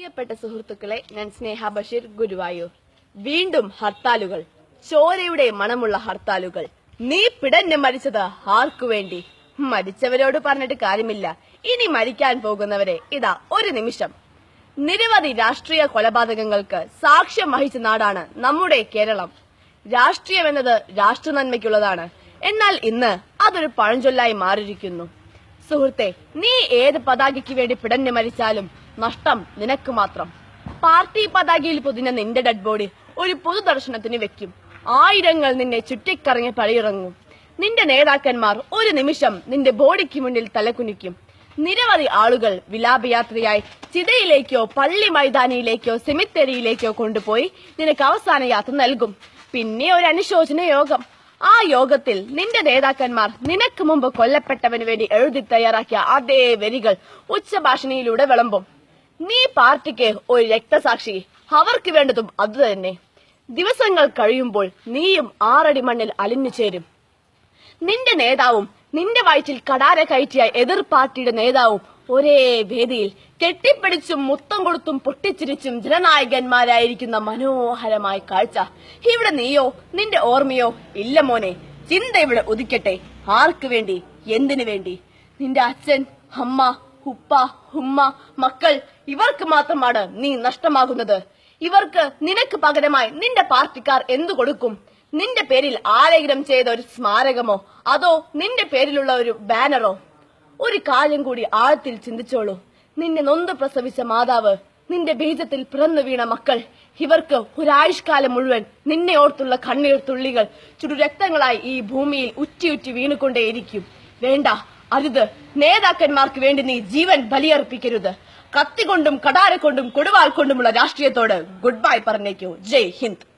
പ്രിയപ്പെട്ട സുഹൃത്തുക്കളെ ഞാൻ സ്നേഹ ബഷീർ ഗുരുവായൂർ. വീണ്ടും ഹർത്താലുകൾ. ചോരയുടെ മണമുള്ള ഹർത്താലുകൾ. നീ പിടന്നെ മരിച്ചത് ആർക്കു വേണ്ടി? മരിച്ചവരോട് പറഞ്ഞിട്ട് കാര്യമില്ല. ഇനി മരിക്കാൻ പോകുന്നവരെ ഇതാ ഒരു നിമിഷം. നിരവധി രാഷ്ട്രീയ കൊലപാതകങ്ങൾക്ക് സാക്ഷ്യം വഹിച്ച നാടാണ് നമ്മുടെ കേരളം. രാഷ്ട്രീയം എന്നത് രാഷ്ട്ര നന്മയ്ക്കുള്ളതാണ് എന്നാൽ ഇന്ന് അതൊരു പഴഞ്ചൊല്ലായി മാറിയിരിക്കുന്നു. സുഹൃത്തെ നീ ഏത് പതാകയ്ക്ക് വേണ്ടി പിടഞ്ഞു മരിച്ചാലും നഷ്ടം നിനക്ക് മാത്രം. പാർട്ടി പതാകയിൽ പൊതിഞ്ഞ നിന്റെ ഡെഡ് ബോഡി ഒരു പൊതുദർശനത്തിന് വെക്കും. ആയിരങ്ങൾ നിന്നെ ചുറ്റിക്കറങ്ങി പഴിയിറങ്ങും നിന്റെ നേതാക്കന്മാർ ഒരു നിമിഷം നിന്റെ ബോഡിക്ക് മുന്നിൽ തലകുനിക്കും. നിരവധി ആളുകൾ വിലാപയാത്രയായി ചിതയിലേക്കോ പള്ളി മൈതാനിയിലേക്കോ സെമിത്തേരിയിലേക്കോ കൊണ്ടുപോയി നിനക്ക് അവസാന യാത്ര നൽകും. പിന്നെ ഒരു അനുശോചന യോഗം. ആ യോഗത്തിൽ നിന്റെ നേതാക്കന്മാർ നിനക്ക് മുമ്പ് കൊല്ലപ്പെട്ടവന് വേണ്ടി എഴുതി തയ്യാറാക്കിയ അതേ വരികൾ ഉച്ചഭാഷണിയിലൂടെ വിളമ്പും. നീ പാർട്ടിക്ക് ഒരു രക്തസാക്ഷി അവർക്ക് വേണ്ടതും അതുതന്നെ ദിവസങ്ങൾ കഴിയുമ്പോൾ നീയും ആറടി മണ്ണിൽ അലിഞ്ഞു ചേരും. നിന്റെ നേതാവും നിന്റെ വയറ്റിൽ കടാര കയറ്റിയ എതിർ പാർട്ടിയുടെ നേതാവും ഒരേ വേദിയിൽ കെട്ടിപ്പിടിച്ചും മുത്തം കൊടുത്തും പൊട്ടിച്ചിരിച്ചും ജനനായകന്മാരായിരിക്കുന്ന മനോഹരമായ കാഴ്ച. ഇവിടെ നീയോ? നിന്റെ ഓർമ്മയോ? ഇല്ല മോനെ. ചിന്ത ഇവിടെ ഒതുക്കട്ടെ ആർക്ക് വേണ്ടി? എന്തിനു വേണ്ടി? നിന്റെ അച്ഛൻ അമ്മ ഉപ്പ ഉമ്മ മക്കൾ ഇവർക്ക് മാത്രമാണ് നീ നഷ്ടമാകുന്നത്. ഇവർക്ക് നിനക്ക് പകരമായി നിന്റെ പാർട്ടിക്കാർ എന്തു കൊടുക്കും? നിന്റെ പേരിൽ ആരെങ്കിലും ചെയ്ത ഒരു സ്മാരകമോ? അതോ നിന്റെ പേരിലുള്ള ഒരു ബാനറോ? ഒരു കാര്യം കൂടി ആഴത്തിൽ ചിന്തിച്ചോളൂ. നിന്നെ നൊന്ത് പ്രസവിച്ച മാതാവ് നിന്റെ ബീജത്തിൽ പിറന്നു വീണ മക്കൾ ഇവർക്ക് ഒരായുഷ്കാലം മുഴുവൻ നിന്നെ ഓർത്തുള്ള കണ്ണീർ തുള്ളികൾ ചുടുരക്തങ്ങളായി ഈ ഭൂമിയിൽ ഉറ്റിയുറ്റി വീണുകൊണ്ടേയിരിക്കും. വേണ്ട അരുത്. നേതാക്കന്മാർക്ക് വേണ്ടി നീ ജീവൻ ബലിയർപ്പിക്കരുത്. കത്തികൊണ്ടും കടാര കൊണ്ടും കൊടുവാൾ കൊണ്ടുമുള്ള രാഷ്ട്രീയത്തോട് ഗുഡ് ബൈ പറഞ്ഞേക്കൂ. ജയ് ഹിന്ദ്.